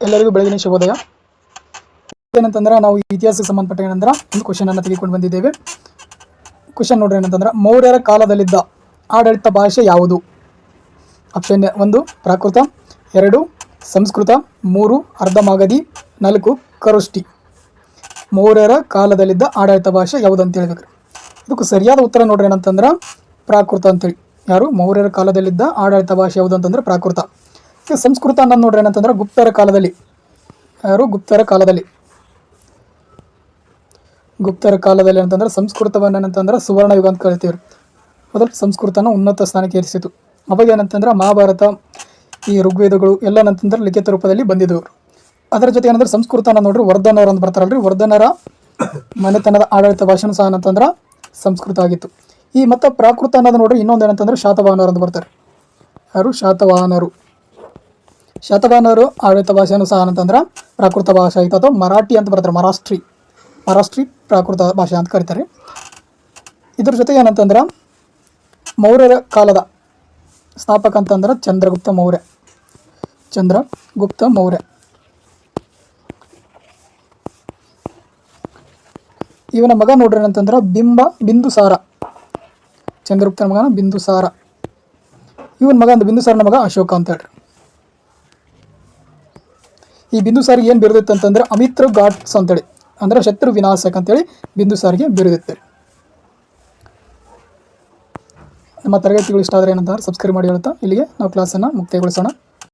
ಎಲ್ಲರಿಗೂ ಬೆಳಗಿನ ಶುಭೋದಯ. ಏನಂತಂದ್ರೆ ನಾವು ಇತಿಹಾಸಕ್ಕೆ ಸಂಬಂಧಪಟ್ಟ ಏನಂದ್ರೆ ಒಂದು ಕ್ವಶನ್ ಅನ್ನು ತೆಗೆದುಕೊಂಡು ಬಂದಿದ್ದೇವೆ. ಕ್ವಶನ್ ನೋಡ್ರಿ ಏನಂತಂದ್ರೆ, ಮೌರ್ಯರ ಕಾಲದಲ್ಲಿದ್ದ ಆಡಳಿತ ಭಾಷೆ ಯಾವುದು? ಆಪ್ಷನ್ ಒಂದು, ಪ್ರಾಕೃತ, ಎರಡು, ಸಂಸ್ಕೃತ, ಮೂರು, ಅರ್ಧಮಾಗಧಿ, ನಾಲ್ಕು, ಕರುಷ್ಟಿ. ಮೌರ್ಯರ ಕಾಲದಲ್ಲಿದ್ದ ಆಡಳಿತ ಭಾಷೆ ಯಾವುದು ಅಂತ ಹೇಳ್ಬೇಕು ಇದಕ್ಕೂ ಸರಿಯಾದ ಉತ್ತರ ನೋಡ್ರಿ ಏನಂತಂದ್ರೆ, ಪ್ರಾಕೃತ ಅಂತೇಳಿ. ಯಾರು? ಮೌರ್ಯರ ಕಾಲದಲ್ಲಿದ್ದ ಆಡಳಿತ ಭಾಷೆ ಯಾವುದು ಅಂತಂದ್ರೆ, ಪ್ರಾಕೃತ. ಸಂಸ್ಕೃತ ಅನ್ನೋದು ನೋಡ್ರಿ ಏನಂತಂದ್ರೆ ಗುಪ್ತರ ಕಾಲದಲ್ಲಿ. ಯಾರು? ಗುಪ್ತರ ಕಾಲದಲ್ಲಿ. ಗುಪ್ತರ ಕಾಲದಲ್ಲಿ ಅಂತಂದ್ರೆ ಸಂಸ್ಕೃತವನ್ನು ಏನಂತಂದ್ರೆ ಸುವರ್ಣ ಯುಗ ಅಂತ ಕರಿತೀವಿ ಮೊದಲು ಸಂಸ್ಕೃತನ ಉನ್ನತ ಸ್ಥಾನಕ್ಕೆ ಏರಿಸಿತು. ಅವಾಗ ಏನಂತಂದ್ರೆ ಮಹಾಭಾರತ, ಈ ಋಗ್ವೇದಗಳು ಎಲ್ಲ ಏನಂತಂದ್ರೆ ಲಿಖಿತ ರೂಪದಲ್ಲಿ ಬಂದಿದ್ದವರು ಅದರ ಜೊತೆ ಏನಂದ್ರೆ ಸಂಸ್ಕೃತನ ನೋಡ್ರಿ ವರ್ಧನರು ಅಂತ ಬರ್ತಾರಲ್ರಿ. ವರ್ಧನರ ಮನೆತನದ ಆಡಳಿತ ಭಾಷೆನು ಸಹ ಏನಂತಂದ್ರೆ ಸಂಸ್ಕೃತ ಆಗಿತ್ತು. ಈ ಮತ್ತು ಪ್ರಾಕೃತ ಅನ್ನೋದು ನೋಡ್ರಿ ಇನ್ನೊಂದು ಏನಂತಂದ್ರೆ ಶಾತವಾಹನರು ಅಂತ ಬರ್ತಾರೆ. ಯಾರು? ಶಾತವಾಹನರು. ಶತಮಾನರು ಆಡಳಿತ ಭಾಷೆಯನ್ನು ಸಹ ಅಂತಂದ್ರೆ ಪ್ರಾಕೃತ ಭಾಷೆ ಆಯಿತು ಅಥವಾ ಮರಾಠಿ ಅಂತ ಬರ್ತಾರೆ ಮರಾಷ್ಟ್ರಿ. ಮರಾಷ್ಟ್ರಿ ಪ್ರಾಕೃತ ಭಾಷೆ ಅಂತ ಕರೀತಾರೆ. ಇದ್ರ ಜೊತೆಗೆ ಏನಂತಂದ್ರೆ ಮೌರ್ಯರ ಕಾಲದ ಸ್ಥಾಪಕ ಅಂತಂದ್ರೆ ಚಂದ್ರಗುಪ್ತ ಮೌರ್ಯ. ಚಂದ್ರಗುಪ್ತ ಮೌರ್ಯ. ಇವನ ಮಗ ನೋಡ್ರಿ ಏನಂತಂದ್ರೆ ಬಿಂಬ ಬಿಂದುಸಾರ ಚಂದ್ರಗುಪ್ತನ ಮಗನ ಬಿಂದುಸಾರ ಇವನ ಮಗ ಅಂದ್ರೆ ಬಿಂದುಸಾರನ ಮಗ ಅಶೋಕ ಅಂತ ಹೇಳ್ರಿ. ಈ ಬಿಂದುಸಾರಿಗೆ ಏನು ಬಿರುದಿತ್ತು ಅಂತಂದರೆ ಅಮಿತ್ರ ಘಾಟ್ಸ್ ಅಂತೇಳಿ. ಅಂದರೆ ಶತ್ರು ವಿನಾಶಕ ಅಂತೇಳಿ ಬಿಂದುಸಾರಿಗೆ ಬಿರುದಿತ್ತು ನಮ್ಮ ತರಗತಿಗಳು ಇಷ್ಟ ಆದರೆ ಏನಂತಂದ್ರೆ ಸಬ್ಸ್ಕ್ರೈಬ್ ಮಾಡಿ ಹೇಳ್ತಾ ಇಲ್ಲಿಗೆ ನಾವು ಕ್ಲಾಸನ್ನು ಮುಕ್ತಾಯಗೊಳಿಸೋಣ